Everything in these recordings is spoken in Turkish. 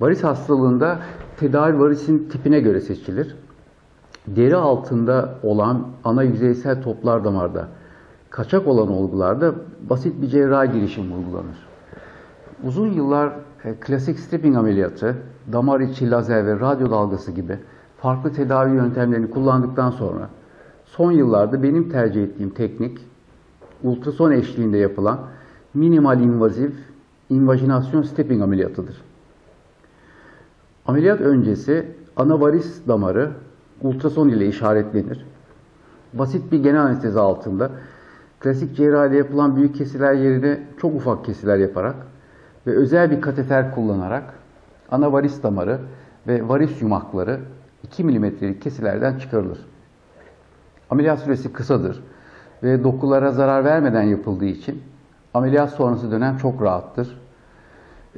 Varis hastalığında tedavi varisin tipine göre seçilir. Deri altında olan ana yüzeysel toplar damarda kaçak olan olgularda basit bir cerrahi girişim uygulanır. Uzun yıllar e, klasik stripping ameliyatı, damar içi lazer ve radyo dalgası gibi farklı tedavi yöntemlerini kullandıktan sonra son yıllarda benim tercih ettiğim teknik ultrason eşliğinde yapılan minimal invaziv invajinasyon stepping ameliyatıdır. Ameliyat öncesi ana varis damarı ultrason ile işaretlenir. Basit bir genel anestezi altında klasik cerrahide yapılan büyük kesiler yerine çok ufak kesiler yaparak ve özel bir kateter kullanarak ana varis damarı ve varis yumakları 2 milimetrelik kesilerden çıkarılır. Ameliyat süresi kısadır ve dokulara zarar vermeden yapıldığı için ameliyat sonrası dönem çok rahattır.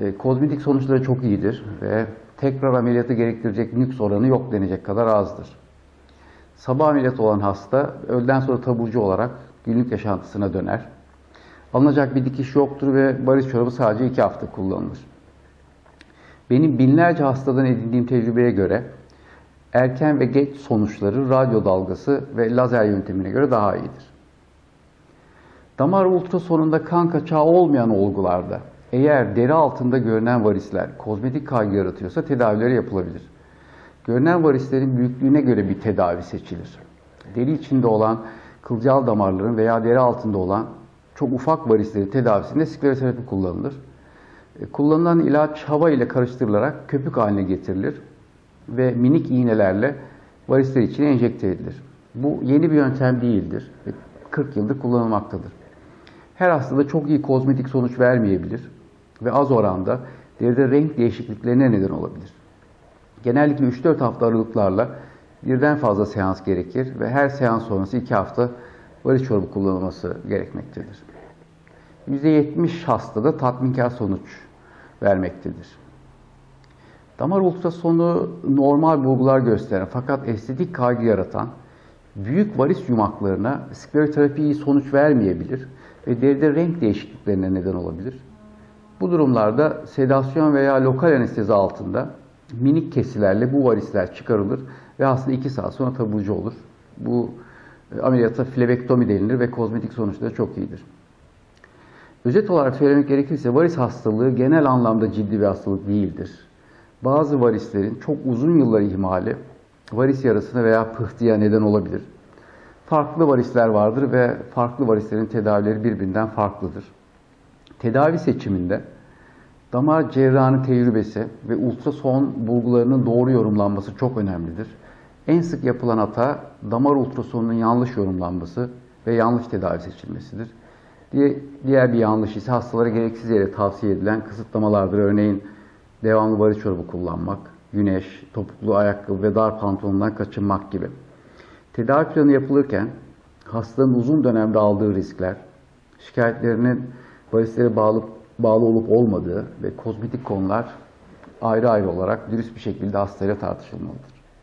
E, kozmetik sonuçları çok iyidir ve tekrar ameliyatı gerektirecek nüks oranı yok denecek kadar azdır. Sabah ameliyat olan hasta öğleden sonra taburcu olarak günlük yaşantısına döner. Alınacak bir dikiş yoktur ve varis çorabı sadece iki hafta kullanılır. Benim binlerce hastadan edindiğim tecrübeye göre erken ve geç sonuçları radyo dalgası ve lazer yöntemine göre daha iyidir. Damar ultrasonunda kan kaçağı olmayan olgularda eğer deri altında görünen varisler kozmetik kaygı yaratıyorsa tedavileri yapılabilir. Görünen varislerin büyüklüğüne göre bir tedavi seçilir. Deri içinde olan kılcal damarların veya deri altında olan çok ufak varislerin tedavisinde skleroterapi kullanılır. E, kullanılan ilaç hava ile karıştırılarak köpük haline getirilir ve minik iğnelerle varisler içine enjekte edilir. Bu yeni bir yöntem değildir. 40 yıldır kullanılmaktadır. Her hastada çok iyi kozmetik sonuç vermeyebilir ve az oranda deride renk değişikliklerine neden olabilir. Genellikle 3-4 hafta aralıklarla birden fazla seans gerekir ve her seans sonrası 2 hafta varis çorabı kullanılması gerekmektedir. %70 hastada tatminkar sonuç vermektedir. Damar ultrasonu normal bulgular gösteren fakat estetik kaygı yaratan büyük varis yumaklarına skleroterapi sonuç vermeyebilir ve deride renk değişikliklerine neden olabilir. Bu durumlarda sedasyon veya lokal anestezi altında minik kesilerle bu varisler çıkarılır ve hasta 2 saat sonra taburcu olur. Bu e, ameliyata flebektomi denilir ve kozmetik sonuçları çok iyidir. Özet olarak söylemek gerekirse varis hastalığı genel anlamda ciddi bir hastalık değildir. Bazı varislerin çok uzun yıllar ihmali varis yarasına veya pıhtıya neden olabilir. Farklı varisler vardır ve farklı varislerin tedavileri birbirinden farklıdır. Tedavi seçiminde damar cerrahının tecrübesi ve ultrason bulgularının doğru yorumlanması çok önemlidir. En sık yapılan hata damar ultrasonunun yanlış yorumlanması ve yanlış tedavi seçilmesidir. Diğer bir yanlış ise hastalara gereksiz yere tavsiye edilen kısıtlamalardır. Örneğin devamlı varis çorabı kullanmak, güneş, topuklu ayakkabı ve dar pantolondan kaçınmak gibi. Tedavi planı yapılırken hastanın uzun dönemde aldığı riskler, şikayetlerinin varislere bağlı, bağlı olup olmadığı ve kozmetik konular ayrı ayrı olarak dürüst bir şekilde hastayla tartışılmalıdır.